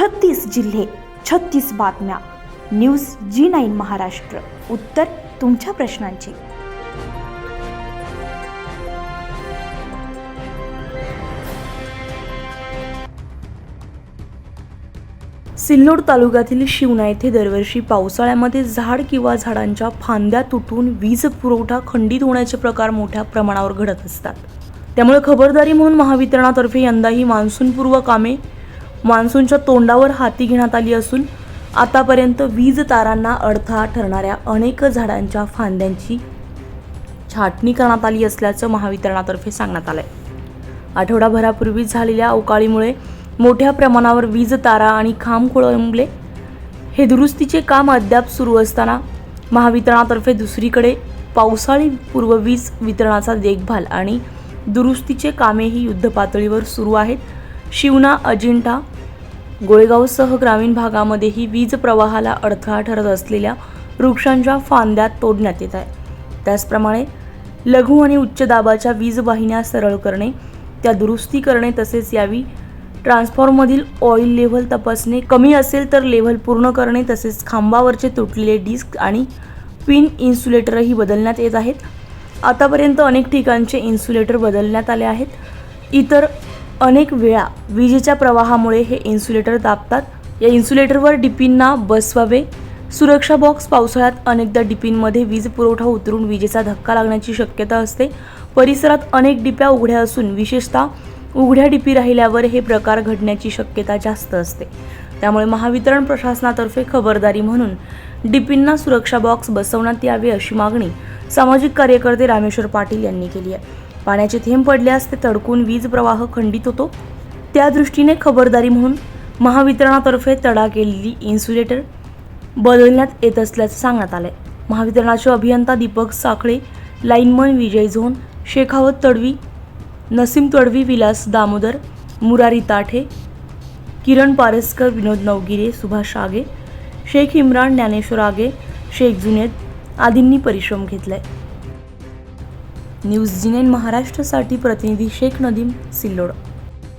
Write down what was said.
छत्तीस जिल्हे छत्तीस बातम्या. News G nine Maharashtra. उत्तर तुमच्या प्रश्नांची. सिल्लोड तालुक्यातील शिवना येथे दरवर्षी पावसाळ्यामध्ये झाड किंवा झाडांच्या फांद्या तुटून वीज पुरवठा खंडित होण्याचे प्रकार मोठ्या प्रमाणावर घडत असतात. त्यामुळे खबरदारी म्हणून महावितरणातर्फे यंदाही मान्सूनपूर्व कामे मान्सूनच्या तोंडावर हाती घेण्यात आली असून आतापर्यंत वीज तारांना अडथळा ठरणाऱ्या अनेक झाडांच्या फांद्यांची छाटणी करण्यात आली असल्याचं महावितरणातर्फे सांगण्यात आलंय. आठवडाभरापूर्वी झालेल्या अवकाळीमुळे मोठ्या प्रमाणावर वीज तारा आणि खांब खोळंबले. हे दुरुस्तीचे काम अद्याप सुरू असताना महावितरणातर्फे दुसरीकडे पावसाळी पूर्व वीज वितरणाचा देखभाल आणि दुरुस्तीचे कामेही युद्धपातळीवर सुरू आहेत. शिवना अजिंठा गोळेगावसह ग्रामीण भागामध्येही वीज प्रवाहाला अडथळा ठरत असलेल्या वृक्षांच्या फांद्या तोडण्यात येत आहे त्याचप्रमाणे लघु आणि उच्च दाबाच्या वीज वाहिन्या सरळ करणे त्या दुरुस्ती करणे तसेच यावी ट्रान्सफॉर्ममधील ऑइल लेव्हल तपासणे कमी असेल तर लेव्हल पूर्ण करणे तसेच खांबावरचे तुटलेले डिस्क आणि पिन इन्सुलेटरही बदलण्यात येत आहेत. आतापर्यंत अनेक ठिकाणचे इन्सुलेटर बदलण्यात आले आहेत. इतर अनेक वेळा विजेच्या प्रवाहामुळे हे इन्सुलेटर दाबतात. या इन्सुलेटरवर डिपींना बसवावे सुरक्षा बॉक्स पावसाळ्यात अनेकदा डिपींमध्ये वीज पुरवठा उतरून विजेचा धक्का लागण्याची शक्यता असते. परिसरात अनेक डिप्या उघड्या असून विशेषतः उघड्या डिपी राहिल्यावर हे प्रकार घडण्याची शक्यता जास्त असते. त्यामुळे महावितरण प्रशासनातर्फे खबरदारी म्हणून डिपींना सुरक्षा बॉक्स बसवण्यात यावे अशी मागणी सामाजिक कार्यकर्ते रामेश्वर पाटील यांनी केली आहे. पाण्याचे थेंब पडल्यास ते तडकून वीज प्रवाह खंडित होतो. त्या दृष्टीने खबरदारी म्हणून महावितरणातर्फे तडा केलेली इन्सुलेटर बदलण्यात येत असल्याचं सांगण्यात आलंय. महावितरणाचे अभियंता दीपक साखळे लाईनमन विजय झोन शेखावत तडवी नसीम तडवी विलास दामोदर मुरारी ताठे किरण पारसकर विनोद नवगिरे सुभाष आगे शेख इम्रान ज्ञानेश्वर आगे शेख जुनेद आदींनी परिश्रम घेतलाय. न्यूज जिनेन महाराष्ट्रासाठी प्रतिनिधी शेख नदीम सिल्लोड